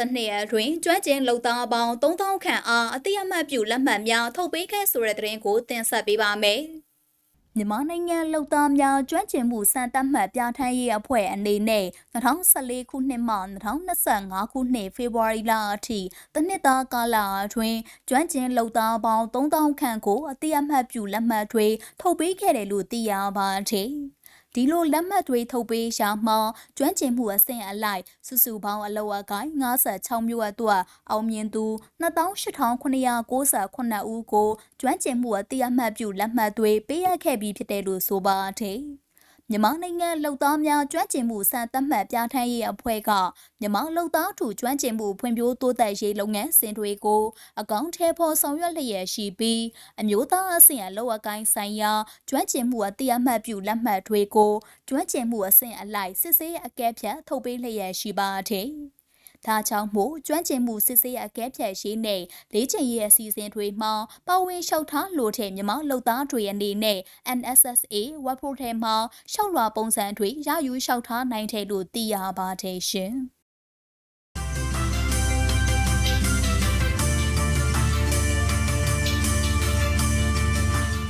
တနှစ်ရက်တွင်ကျွမ်းကျင်လုံသားပေါင်း3000ခန့်အားအတိအမှတ်ပြုလက်မှတ်များထုတ်ပေးခဲ့ဆိုတဲ့သတင်းကိုတင်ဆက်ပေးပါမယ်။မြန်မာနိုင်ငံလုံသားများကျွမ်းကျင်မှုစံတတ်မှတ်ပြဋ္ဌာန်းရေးအဖွဲ့အနေနဲ့2014ခုနှစ်မှ2025ခုနှစ်ဖေဖော်ဝါရီလအထိတစ်နှစ်သားကာလအတွင်းကျွမ်းကျင်လုံသားပေါင်း3000ခန့်ကိုအတိအမှတ်ပြုလက်မှတ်တွေထုတ်ပေးခဲ့တယ်လို့သိရပါတယ်။ ဒီလိုလက်မှတ်တွေထုတ်ပေးရှာမှကျွမ်းကျင်မှုအဆင့်အလိုက်စုစုပေါင်းအလောအကိုင်း56မြို့အတွက်အောင်မြင်သူ28,998ဦးကိုကျွမ်းကျင်မှုအတိအမှတ်ပြုလက်မှတ်တွေပေးအပ်ခဲ့ပြီးဖြစ်တယ်လို့ဆိုပါတယ်။ မြန်မာနိုင်ငံလုံသားများကျွမ်းကျင်မှုစံသတ်မှတ်ပြဋ္ဌာန်းရေးအဖွဲ့ကမြန်မာလုံသားထူကျွမ်းကျင်မှုဖွံ့ဖြိုးတိုးတက်ရေးလုပ်ငန်းစဉ်တွေကိုအကောင့်ထဲပေါ်ဆောင်ရွက်လျက်ရှိပြီးအမျိုးသားအဆင့်အလောက်အကိုင်းဆိုင်ရာကျွမ်းကျင်မှုအတိအမှတ်ပြုလက်မှတ်တွေကိုကျွမ်းကျင်မှုအဆင့်အလိုက်စစ်ဆေးအကဲဖြတ်ထုတ်ပေးလျက်ရှိပါတယ်။ ဒါကြောင့်မို့ကျွမ်းကျင်မှုစစ်ဆေးအကဲဖြတ်ရေးနဲ့လေးချိန်ရေးအစီအစဉ်တွေမှာပါဝင်လျှောက်ထားလိုတဲ့မြန်မာလူသားတွေအနေနဲ့ NSSA web portal မှာလျှောက်လွှာပုံစံတွေရယူလျှောက်ထားနိုင်တယ်လို့သိရပါတယ်ရှင်။